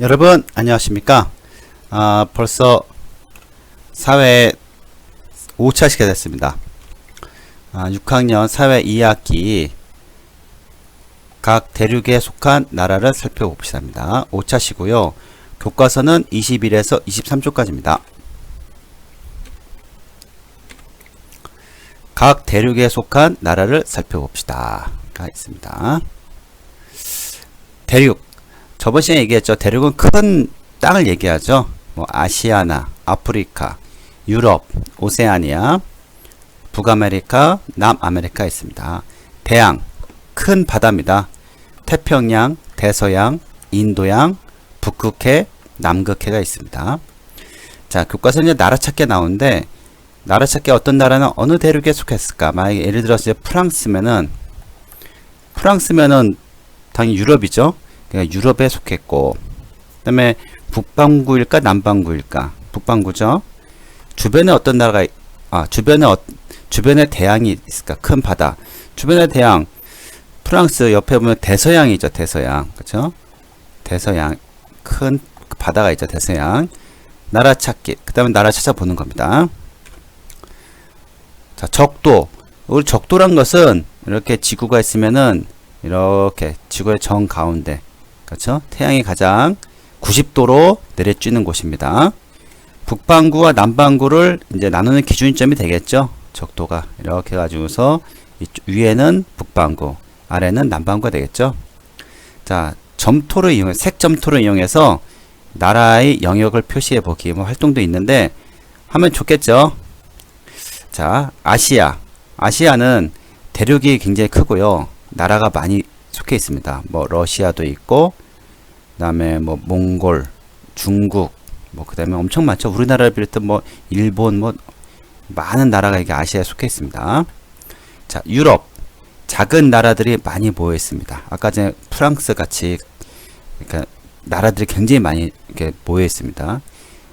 여러분 안녕하십니까? 아, 벌써 사회 5차 시가 됐습니다. 아, 6학년 사회 2학기 각 대륙에 속한 나라를 살펴봅시다. 합니다 5차 시고요. 교과서는 21에서 23쪽까지입니다. 각 대륙에 속한 나라를 살펴봅시다 가 있습니다. 대륙 저번 시간에 얘기했죠. 대륙은 큰 땅을 얘기하죠. 뭐 아시아나, 아프리카, 유럽, 오세아니아, 북아메리카, 남아메리카 있습니다. 대양, 큰 바다입니다. 태평양, 대서양, 인도양, 북극해, 남극해가 있습니다. 자, 교과서에 이제 나라 찾기 나오는데 나라 찾기 어떤 나라는 어느 대륙에 속했을까? 만약에 예를 들어서 프랑스면은 프랑스면은 당연히 유럽이죠. 그러니까 유럽에 속했고 그 다음에 북반구일까 남반구일까? 북반구죠? 주변에 어떤 나라가 있- 아 주변에 어, 주변에 대양이 있을까? 큰 바다. 주변에 대양 프랑스 옆에 보면 대서양이죠 대서양. 그렇죠 대서양 큰 바다가 있죠 대서양. 나라 찾기 그 다음에 나라 찾아보는 겁니다. 자 적도. 우리 적도란 것은 이렇게 지구가 있으면은 이렇게 지구의 정 가운데 그렇죠? 태양이 가장 90도로 내려쬐는 곳입니다. 북반구와 남반구를 이제 나누는 기준점이 되겠죠. 적도가 이렇게 가지고서 위에는 북반구, 아래는 남반구가 되겠죠. 자, 점토를 이용해 색 점토를 이용해서 나라의 영역을 표시해 보기 뭐 활동도 있는데 하면 좋겠죠. 자, 아시아. 아시아는 대륙이 굉장히 크고요. 나라가 많이 속해 있습니다. 뭐 러시아도 있고 그다음에 뭐 몽골, 중국 뭐 그다음에 엄청 많죠. 우리나라를 비롯해 뭐 일본 뭐 많은 나라가 이게 아시아에 속해 있습니다. 자, 유럽 작은 나라들이 많이 모여 있습니다. 아까 전에 프랑스 같이 그러니까 나라들이 굉장히 많이 이렇게 모여 있습니다.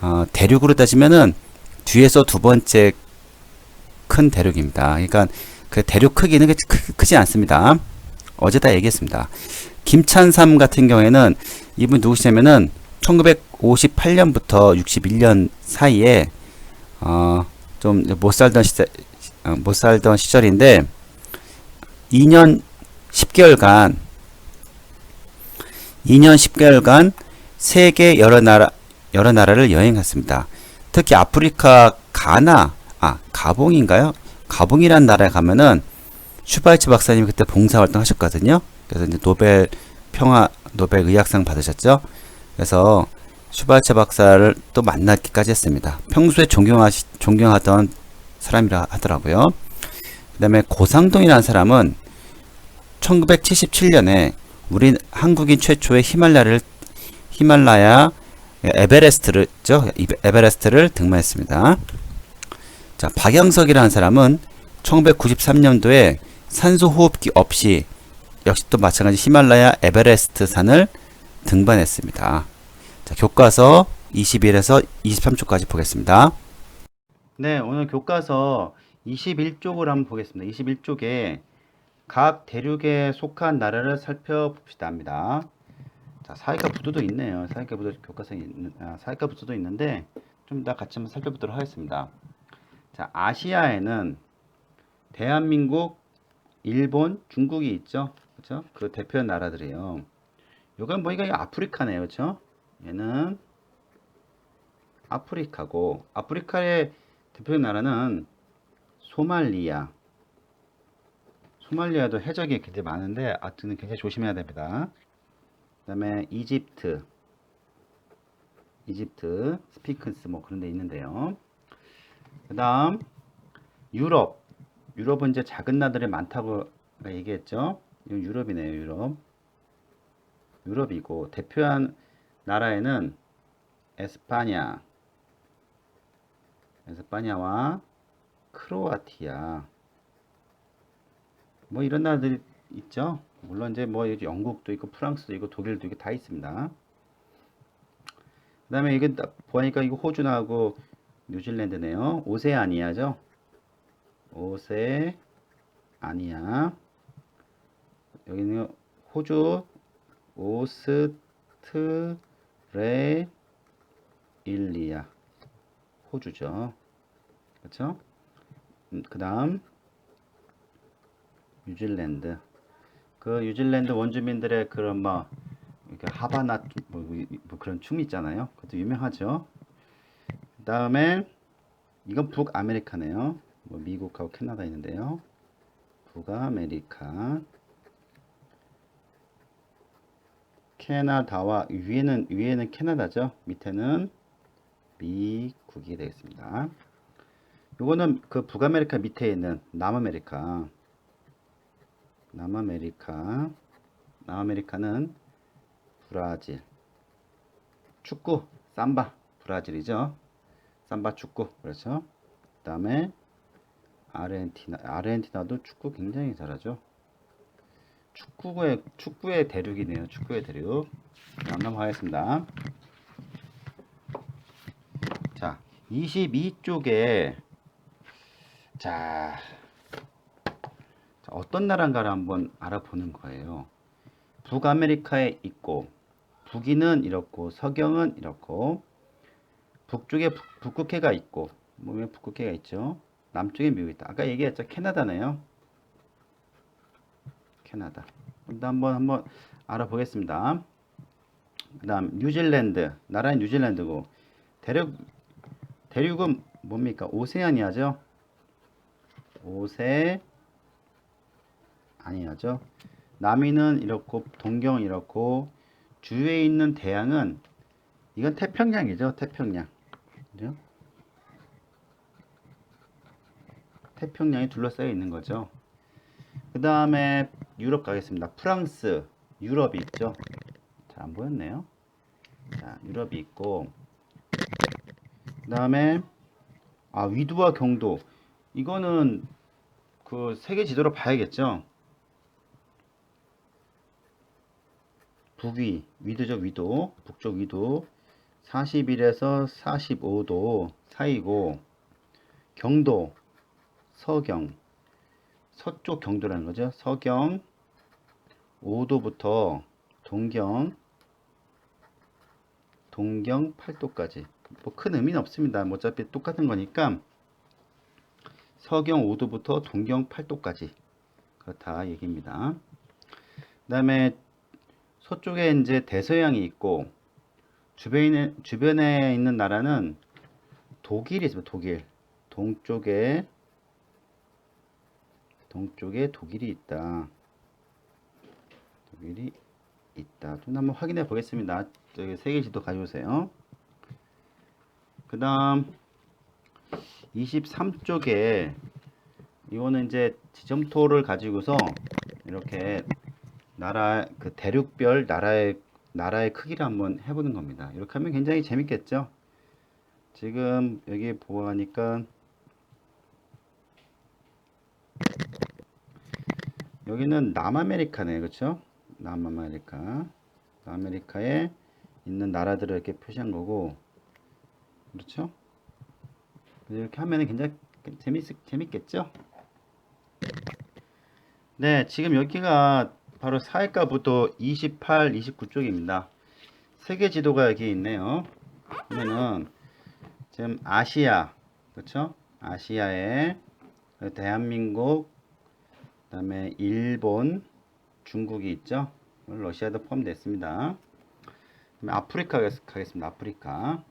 어, 대륙으로 따지면은 뒤에서 두 번째 큰 대륙입니다. 그러니까 그 대륙 크기는 크, 크, 크지 않습니다. 어제 다 얘기했습니다. 김찬삼 같은 경우에는 이분 누구시냐면은 1958년부터 61년 사이에 어 좀 못 살던 시절 어, 못 살던 시절인데 2년 10개월간 2년 10개월간 세계 여러 나라 여러 나라를 여행했습니다. 특히 아프리카 가나 아 가봉인가요? 가봉이라는 나라에 가면은 슈바이츠 박사님이 그때 봉사활동 하셨거든요. 그래서 이제 노벨 평화 노벨 의학상 받으셨죠. 그래서 슈바이츠 박사를 또 만나기까지 했습니다. 평소에 존경하시 존경하던 사람이라 하더라고요. 그 다음에 고상동이라는 사람은 1977년에 우리 한국인 최초의 히말라야를 히말라야 에베레스트를죠 에베레스트를 등반했습니다. 자 박영석이라는 사람은 1993년도에 산소 호흡기 없이 역시 또 마찬가지 히말라야 에베레스트 산을 등반했습니다. 자, 교과서 21에서 23쪽까지 보겠습니다. 네, 오늘 교과서 21쪽을 한번 보겠습니다. 21쪽에 각 대륙에 속한 나라를 살펴봅시다 합니다. 자, 사이가 부두도 있네요. 사이가 부두 교과서에 있는 아, 사이가 부두도 있는데 좀더 같이 한번 살펴보도록 하겠습니다. 자, 아시아에는 대한민국, 일본, 중국이 있죠. 그렇죠? 그 대표 나라들이에요. 요건 보니까 이거 아프리카네요. 그렇죠? 얘는 아프리카고 아프리카의 대표 나라는 소말리아. 소말리아도 해적이 굉장히 많은데 아트는 굉장히 조심해야 됩니다. 그다음에 이집트. 이집트, 스피크스 뭐 그런 데 있는데요. 그다음 유럽. 유럽은 이제 작은 나라들이 많다고 얘기했죠. 유럽이네요, 유럽. 유럽이고 대표한 나라에는 에스파냐, 에스파냐와 크로아티아 뭐 이런 나라들이 있죠. 물론 이제 뭐 영국도 있고 프랑스도 있고 독일도 있고 다 있습니다. 그 다음에 이게 딱 보니까 이거 호주나고 뉴질랜드네요. 오세아니아죠. 오세아니아 여기는 호주, 오스트레일리아 호주죠. 그렇죠? 그 다음 뉴질랜드 그 뉴질랜드 원주민들의 그런 뭐 이렇게 하바나 뭐, 뭐 그런 춤 있잖아요. 그것도 유명하죠. 그 다음에 이건 북아메리카네요. 뭐 미국하고 캐나다 있는데요. 북아메리카 캐나다와 위에는 위에는 캐나다죠. 밑에는 미국이 되겠습니다. 요거는 그 북아메리카 밑에 있는 남아메리카 남아메리카 남아메리카는 브라질 축구 삼바 브라질이죠. 삼바 축구 그렇죠. 그 다음에 아르헨티나 아르헨티나도 축구 굉장히 잘하죠. 축구의 축구의 대륙이네요. 축구의 대륙. 다음 넘어가겠습니다. 자, 22쪽에 자, 자, 어떤 나라인가를 한번 알아보는 거예요. 북아메리카에 있고 북위는 이렇고 서경은 이렇고 북쪽에 북, 북극해가 있고 뭐왜 북극해가 있죠? 남쪽에 미국이 있다. 아까 얘기했죠. 캐나다네요. 캐나다. 한번 한번 알아보겠습니다. 그다음 뉴질랜드. 나라는 뉴질랜드고 대륙 대륙은 뭡니까? 오세아니아죠. 오세 아니야죠. 남위는 이렇고 동경은 이렇고 주위에 있는 대양은 이건 태평양이죠. 태평양. 그죠? 태평양이 둘러싸여 있는 거죠. 그 다음에 유럽 가겠습니다. 프랑스, 유럽이 있죠. 잘 안 보였네요. 자, 유럽이 있고, 그 다음에, 아, 위두와 경도. 이거는 그 세계 지도로 봐야겠죠. 북위, 위도적 위도, 북쪽 위도 41에서 45도 사이고 경도, 서경, 서쪽 경도라는 거죠. 서경 5도부터 동경 동경 8도까지 뭐 큰 의미는 없습니다. 뭐 어차피 똑같은 거니까 서경 5도부터 동경 8도까지 그렇다 얘기입니다. 그 다음에 서쪽에 이제 대서양이 있고 주변에 주변에 있는 나라는 독일이 있습니다. 독일 동쪽에 동쪽에 독일이 있다. 독일이 있다. 좀 한번 확인해 보겠습니다. 저기 세계 지도 가져오세요. 그 다음 23쪽에 이거는 이제 지점토를 가지고서 이렇게 나라 그 대륙별 나라의 나라의 크기를 한번 해보는 겁니다. 이렇게 하면 굉장히 재밌겠죠? 지금 여기 보아하니까 여기는 남아메리카네, 그렇죠? 남아메리카, 남아메리카에 있는 나라들을 이렇게 표시한 거고, 그렇죠? 이렇게 하면 굉장히 재밌 재밌겠죠? 네, 지금 여기가 바로 사회가부터 28, 29쪽입니다. 세계 지도가 여기 있네요. 그러면은 지금 아시아, 그렇죠? 아시아에 대한민국, 그 다음에 일본, 중국이 있죠. 러시아도 포함됐습니다. 아프리카 가겠습니다. 아프리카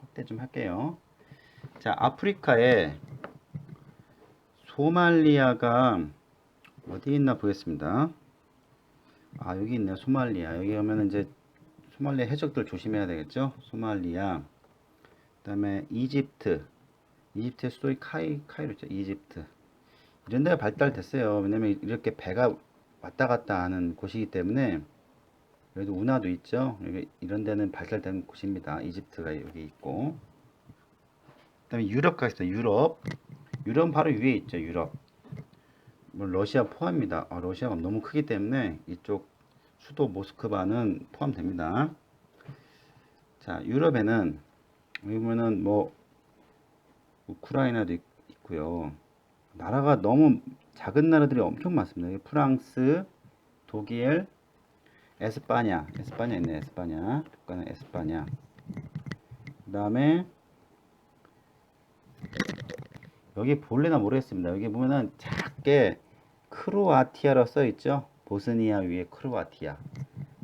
확대 좀 할게요. 자, 아프리카에 소말리아가 어디 있나 보겠습니다. 아, 여기 있네요. 소말리아. 여기 오면 이제 소말리아 해적들 조심해야 되겠죠? 소말리아. 그 다음에 이집트. 이집트의 수도이 카이 카이로죠. 이집트. 이런 데가 발달됐어요. 왜냐면 이렇게 배가 왔다 갔다 하는 곳이기 때문에 여기도 운하도 있죠. 이런 데는 발달된 곳입니다. 이집트가 여기 있고. 그다음에 유럽 가겠습니다. 유럽. 유럽 바로 위에 있죠. 유럽. 뭐 러시아 포함입니다. 아, 러시아가 너무 크기 때문에 이쪽 수도 모스크바는 포함됩니다. 자, 유럽에는 보면은 뭐 우크라이나도 있, 있고요. 나라가 너무 작은 나라들이 엄청 많습니다. 프랑스, 독일, 에스파냐, 에스파냐 있네, 에스파냐. 국가는 에스파냐. 그 다음에 여기 볼래나 모르겠습니다. 여기 보면은 작게 크로아티아로 써 있죠. 보스니아 위에 크로아티아.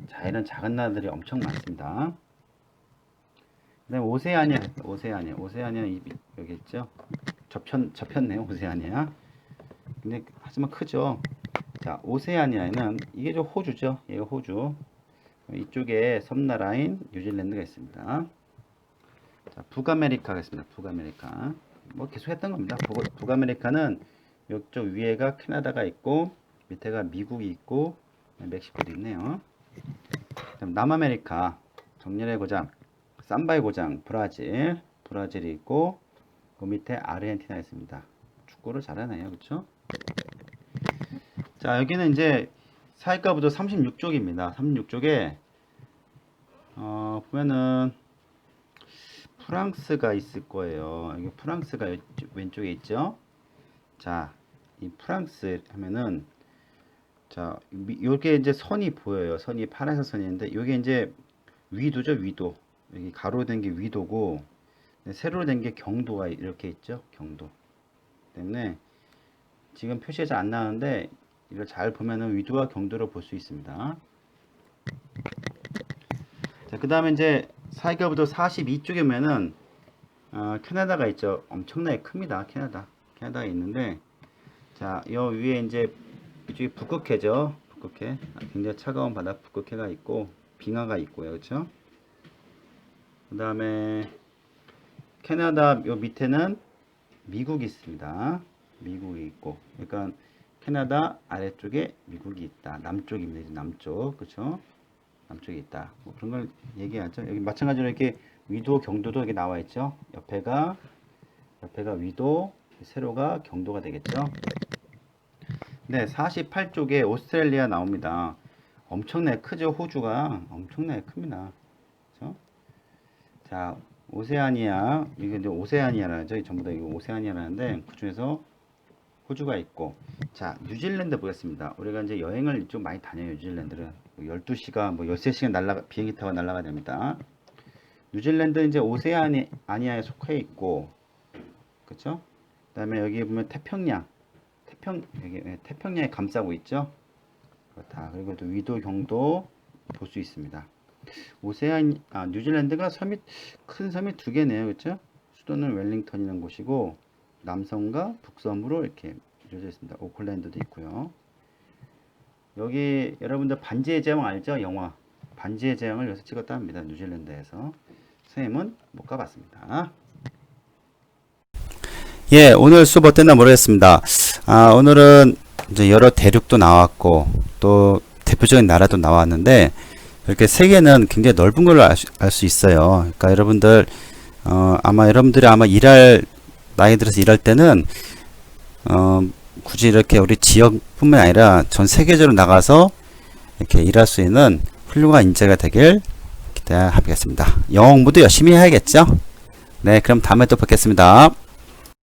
자, 이런 작은 나라들이 엄청 많습니다. 그다음에 오세아니아, 오세아니아, 오세아니아 이 여기 있죠. 접혔 접혔네요, 오세아니아. 근데 하지만 크죠. 자, 오세아니아에는 이게 저 호주죠. 얘가 호주. 이쪽에 섬나라인 뉴질랜드가 있습니다. 자, 북아메리카가 있습니다. 북아메리카. 뭐 계속 했던 겁니다. 북, 북아메리카는 이쪽 위에가 캐나다가 있고 밑에가 미국이 있고 멕시코도 있네요. 그다음 남아메리카 정렬의 고장, 삼바의 고장 브라질, 브라질이 있고 그 밑에 아르헨티나 있습니다. 축구를 잘하네요, 그렇죠? 자 여기는 이제 사회가부도 36쪽입니다. 36쪽에 어, 보면은 프랑스가 있을 거예요. 여기 프랑스가 왼쪽- 왼쪽에 있죠. 자, 이 프랑스 하면은 자, 요게 이제 선이 보여요. 선이 파란색 선인데 요게 이제 위도죠, 위도. 여기 가로 된 게 위도고 세로 된 게 경도가 이렇게 있죠. 경도. 때문에 지금 표시가 잘 안 나오는데 이걸 잘 보면은 위도와 경도를 볼 수 있습니다. 자, 그 다음에 이제 사이가부터 42쪽에 보면은 어, 캐나다가 있죠. 엄청나게 큽니다. 캐나다. 캐나다가 있는데 자, 요 위에 이제 이쪽이 북극해죠. 북극해. 아, 굉장히 차가운 바다 북극해가 있고 빙하가 있고요. 그렇죠? 그 다음에 캐나다 요 밑에는 미국이 있습니다. 미국이 있고 그러니까 캐나다 아래쪽에 미국이 있다. 남쪽입니다. 남쪽. 그렇죠? 남쪽에 있다. 뭐 그런 걸 얘기하죠. 여기 마찬가지로 이렇게 위도, 경도도 여기 나와 있죠. 옆에가 옆에가 위도, 세로가 경도가 되겠죠. 네, 48쪽에 오스트레일리아 나옵니다. 엄청나게 크죠. 호주가 엄청나게 큽니다. 그렇죠? 자, 오세아니아 이게 이제 오세아니아라죠. 이 전부 다 이거 오세아니아라는데 그 중에서 호주가 있고 자 뉴질랜드 보겠습니다. 우리가 이제 여행을 이쪽 많이 다녀요. 뉴질랜드를 12시간 뭐 13시간 날라 비행기 타고 날아가야 됩니다. 뉴질랜드 이제 오세아니아에 속해 있고 그렇죠? 그다음에 여기 보면 태평양 태평 여기 예, 태평양에 감싸고 있죠. 그렇다. 그리고 또 위도 경도 볼 수 있습니다. 오세안 아 뉴질랜드가 섬이 큰 섬이 두 개네요. 그렇죠? 수도는 웰링턴이라는 곳이고 남섬과 북섬으로 이렇게 이루어져 있습니다. 오클랜드도 있고요. 여기 여러분들 반지의 제왕 알죠? 영화 반지의 제왕을 여기서 찍었다 합니다. 뉴질랜드에서 선생님은 못 가봤습니다. 예, 오늘 수업 어땠나 모르겠습니다. 아, 오늘은 이제 여러 대륙도 나왔고 또 대표적인 나라도 나왔는데 이렇게 세계는 굉장히 넓은 걸로 알수 있어요. 그러니까 여러분들 어, 아마 여러분들이 아마 일할 나이 들어서 일할 때는 어, 굳이 이렇게 우리 지역뿐만 아니라 전 세계적으로 나가서 이렇게 일할 수 있는 훌륭한 인재가 되길 기대하겠습니다. 영어 공부도 열심히 해야겠죠? 네, 그럼 다음에 또 뵙겠습니다.